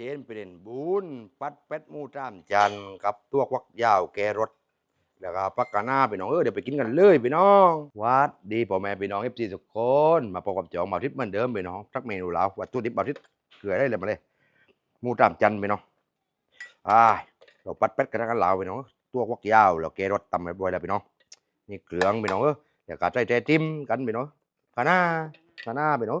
เจนเป็นบุญปัดเป็ดมูจามจันกับตัวควักยาวแกรถแล้วก็ปักกะหน้าพี่น้องเออเดี๋ยวไปกินกันเลยพี่น้องวัดดีพ่อแม่พี่น้องเอฟซีทุกคนมาพบกับจองมาทิพย์เหมือนเดิมพี่น้องทักเมนูลาววัตถุดิบมาทิพย์เกลือได้เลยมาเลยมูจามจันพี่น้องอ่าเราปัดเป็ดกันกันลาวพี่น้องตัวควักยาวแล้วแกรถตำไปบ่อยแล้วพี่น้องนี่เกลืองพี่น้องเออเดี๋ยวก็ใจใจจิ้มกันพี่น้องกะหน้ากะหน้าพี่น้อง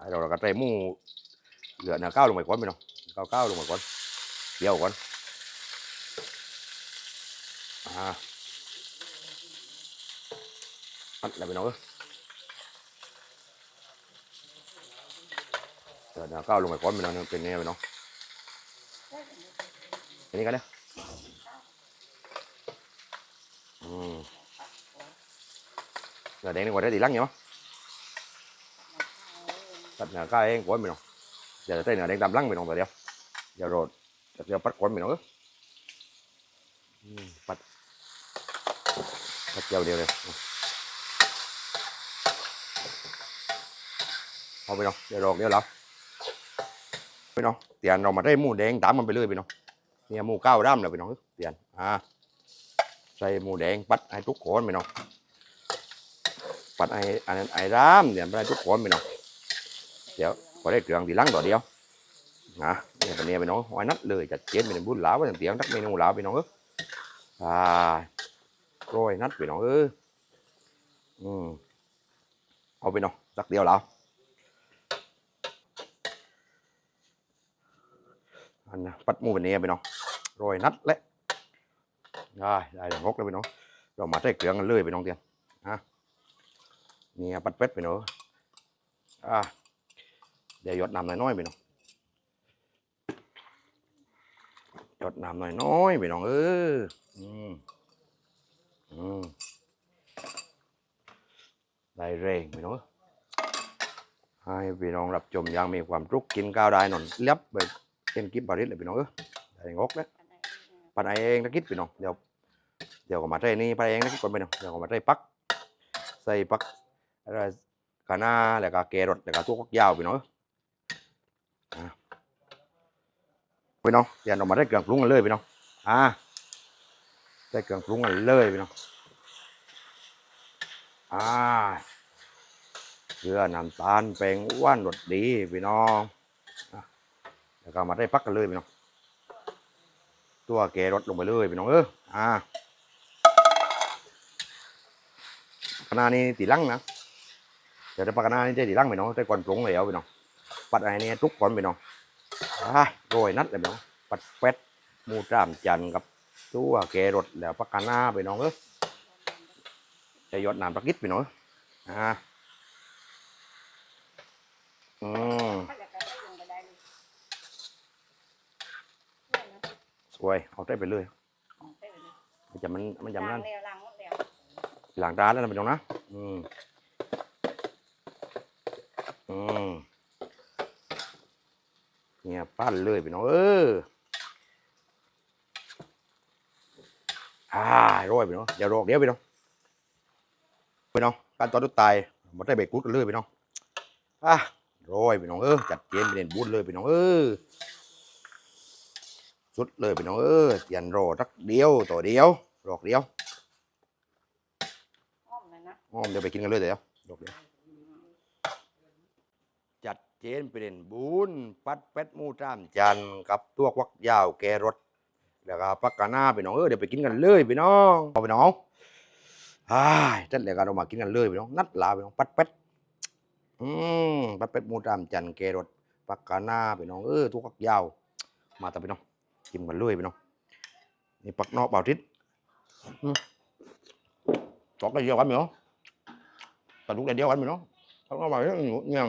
ไว้นี่ก่อนอืมเตรียมไปเนาะอะเจียวหมูก่อนปัดเป็ดก็มาดิบหมูตรงรามร่ามไปเนาะน่ากินใหญ่หมูบองบองไปเนาะที่ทำปัดเป็ดไปเนาะอะเราก็ใส่หมูเหลือเนื้อก้าวลงไปก่อนไปเนาะก้าวก้าวลงไปก่อนเกี่ยวก่อนอ่าอัดอะไรไปเนาะเอ้ยเหลือเนื้อก้าวลงไปก่อนไปเนาะเป็นไงไปเนาะอันนี้กันเลยอืมเหลือแดงนี่กว่าได้ตีลังเหรอตัดเนื้อก้าวเอง ก่อนไปเนาะ giờ tới nào đang đâm lăng mày nong rồi đeo giờ rồi giờ bắt quấn mày nó bắt bắt dầu đều đều không biết đâu giờ rồi đeo lắm biết đâu tiền rồi mà đây mù đen tám มันไปเลยไปเนาะเนี่ยหมูเก้าด้ามเลยไปเนาะเตียนอ่าใส่หมูแดงปัดให้ทุกคนไปเนาะปัดไอ้อันนั้นไอ้ด้ามเดี๋ยวไปให้ทุกคน เดี๋ยวพอได้เกลือองทีหลังต่อเดียวนะเนี่ยเป็นเนี่ยไปน้องหอยนัดเลยจัดเจนเป็นบุญลาวไปเตียงนักเมนูลาวไปน้องเอออ่าโรยนัดไปน้องเอออืมเอาไปน้องสักเดียวแล้วอันนะปัดมูเป็นเนี่ยไปน้องโอยนัดและได้ได้หลังกแล้วไปน้องเรามาได้เกลืองกันเลยไปน้องเตียงฮะเนี่ยปัดเป็ดไปน้องอ่า เดี๋ยวหยดน้ำน้อยๆไปน้องหยดน้ำน้อยๆไปน้องเอออืมอืมได้เร่งไปน้องให้พี่น้องรับชมอยังมีความสุขกินข้าวได้นอนเล็บไปเป็นกิบบาริสเลยพี่น้องเออได้งกแล้วปันไอเองตะกิดพี่น้องเดี๋ยวเดี๋ยวก็มาใส่นี่ปันเองตะกิดก่อนไปน้องเดี๋ยวก็มาใส่ปักใส่ปักอะไรกะหน้าแล้วก็แกรดแล้วก็ตัวกักยาวพี่น้อง พี่น้องเดี๋ยวเรามาได้เกลือปรุงกันเลยพี่น้องอ่าได้เกลือปรุงกันเลยพี่น้องอ่าเกลือน้ำตาลแป้งว่านรสดีพี่น้องอะแล้วก็มาได้พักกันเลยพี่น้องตัวแกรสลงไปเลยพี่น้องเอออ่าขนาดนี้ตีลังนะเดี๋ยวจะปักขนาดนี้จะตีลังพี่น้องได้ก่อนปรุงแล้วพี่น้อง ปัดอะไรนี่ทุกคนพี่น้อง à, rồi nát lại nó bắt quét mu tràm chần gặp chú à kệ rột là bắt cana bị nó ớt để giọt làm bắt gít bị nó à ừ. rồi เอาใจไปเลยมันจะมันมันจะมันนั่นหลังร้านแล้วนะพี่น้องนะอืมอืม เนี่ยปั้นเลยพี่น้องเอออ่าโรยพี่น้องอย่าโรคเดี๋ยวพี่น้องพี่น้องการตอนทุกตายหมดได้เบรกกุดกันเลยพี่น้องอะโรยพี่น้องเออจัดเกณฑ์เป็นเด่นบุญเลยพี่น้องเออสุดเลยพี่น้องเออเตียนโรสักเดียวตัวเดียวโรคเดียวอ้อมเดี๋ยวไปกินกันเลยเดี๋ยวโรคเดียวจัด เจนเป็นบุญปัดเป็ดมูจ้ามจันกับตัววักยาวแกรถแล้วก็ปักกะหน้าไปน้องเออเดี๋ยวไปกินกันเลยพี่น้องเอาไปน้องฮ่ายจัดเลยกันเรามากินกันเลยพี่น้องนัดลาไปน้องปัดเป็ดอืมปัดเป็ดมูจ้ามจันแกรถปักกะหน้าไปน้องเออตัววักยาว มาต่พี่น้องกินกันเลยพี่น้องนี่ปักนอกเบาทิศอืมสองกันเดียวกันพี่น้องกระดูกเดียวกันพี่น้องเขาก็มาเรื่องอย่าง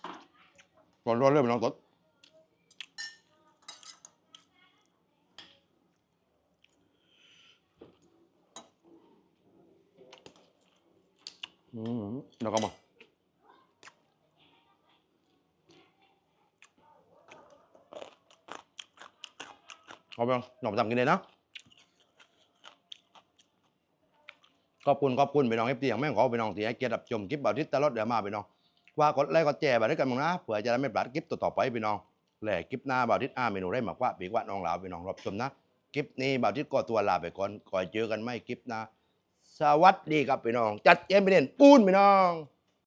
น้องเมนูนี้อร่อนพี่น้องรุดกันพี่น้อน้อยมั้งก็เยอะมั้งร้อนอนๆเลยพี่น้องตดอืมแล้วก็มาเอาไปลองหน่อมจำกินเลยนะขอบคุณขอบคุณไปน้องเอฟซีอย่างแม่งขอไปน้องที่ให้เกียรติรับชมคลิปแบบที่ตลอดเดี๋ยวมาไปน้อง ว่ากดไลค์กดแชร์ไปด้วยกันมึงนะเผื่อจะได้ไม่พลาดคลิปต่อๆไปพี่น้องแหล่คลิปหน้าบ่าวทิศอ้าเมนูได้มากว่าปีกว่าน้องหลาพี่น้องรับชมนะคลิปนี้บ่าวทิศก็ตัวลาไปก่อนก่อนเจอกันไม่คลิปหน้าสวัสดีครับพี่น้อง จัดเย็นไปเด่นปูนพี่น้อง